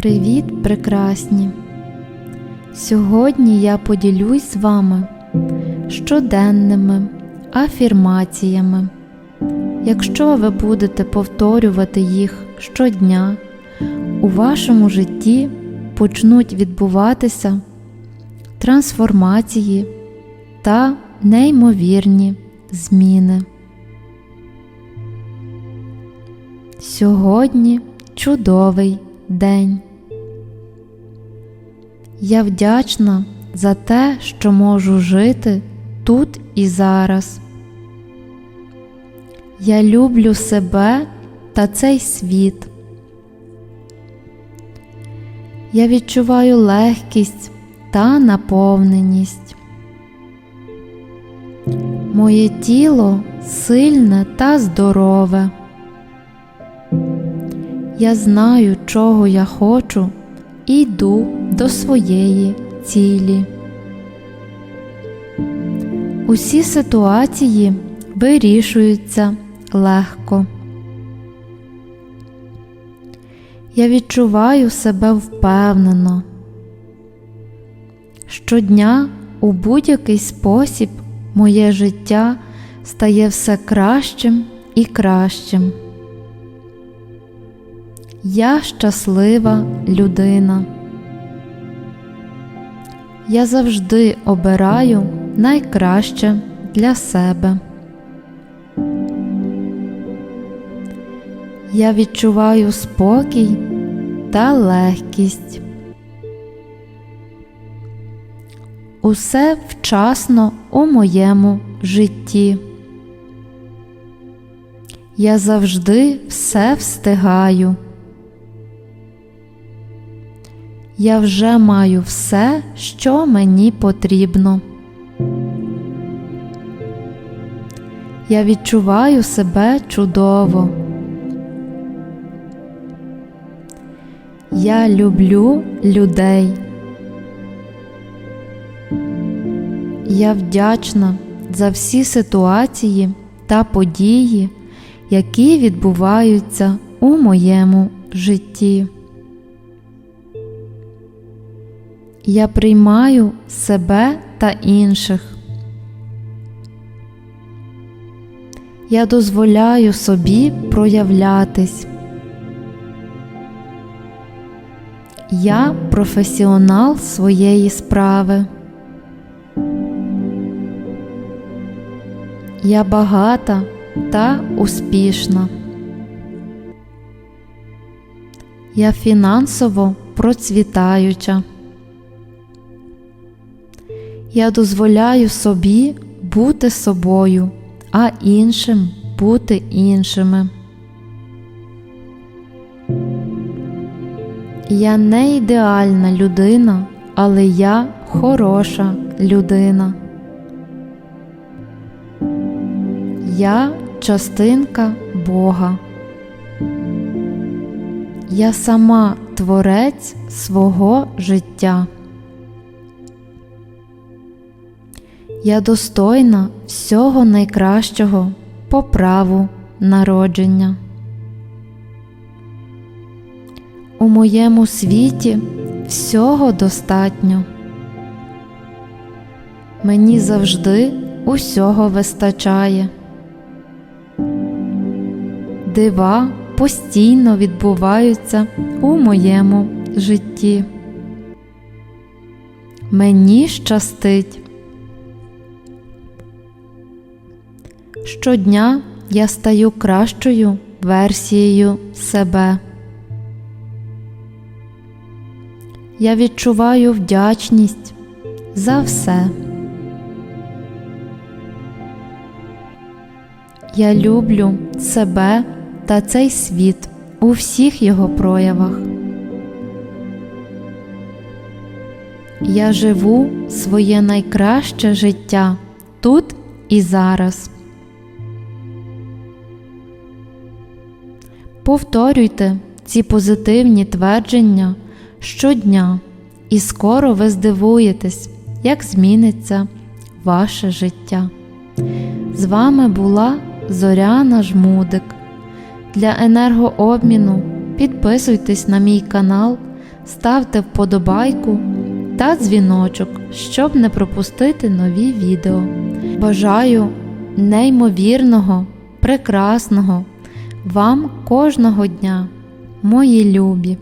Привіт, прекрасні! Сьогодні я поділюсь з вами щоденними афірмаціями. Якщо ви будете повторювати їх щодня, у вашому житті почнуть відбуватися трансформації та неймовірні зміни. Сьогодні чудовий день. Я вдячна за те, що можу жити тут і зараз. Я люблю себе та цей світ. Я відчуваю легкість та наповненість. Моє тіло сильне та здорове. Я знаю, чого я хочу, і йду до своєї цілі. Усі ситуації вирішуються легко. Я відчуваю себе впевнено. Щодня у будь-який спосіб моє життя стає все кращим і кращим. Я щаслива людина. Я завжди обираю найкраще для себе. Я відчуваю спокій та легкість. Усе вчасно у моєму житті. Я завжди все встигаю. Я вже маю все, що мені потрібно. Я відчуваю себе чудово. Я люблю людей. Я вдячна за всі ситуації та події, які відбуваються у моєму житті. Я приймаю себе та інших. Я дозволяю собі проявлятись. Я професіонал своєї справи. Я багата та успішна. Я фінансово процвітаюча. Я дозволяю собі бути собою, а іншим бути іншими. Я не ідеальна людина, але я хороша людина. Я частинка Бога. Я сама творець свого життя. Я достойна всього найкращого по праву народження. У моєму світі всього достатньо. Мені завжди усього вистачає. Дива постійно відбуваються у моєму житті. Мені щастить. Щодня я стаю кращою версією себе. Я відчуваю вдячність за все. Я люблю себе та цей світ у всіх його проявах. Я живу своє найкраще життя тут і зараз. Повторюйте ці позитивні твердження щодня, і скоро ви здивуєтесь, як зміниться ваше життя. З вами була Зоряна Жмудик. Для енергообміну підписуйтесь на мій канал ставте вподобайку та дзвіночок, щоб не пропустити нові відео. Бажаю неймовірного, прекрасного вам кожного дня, мої любі!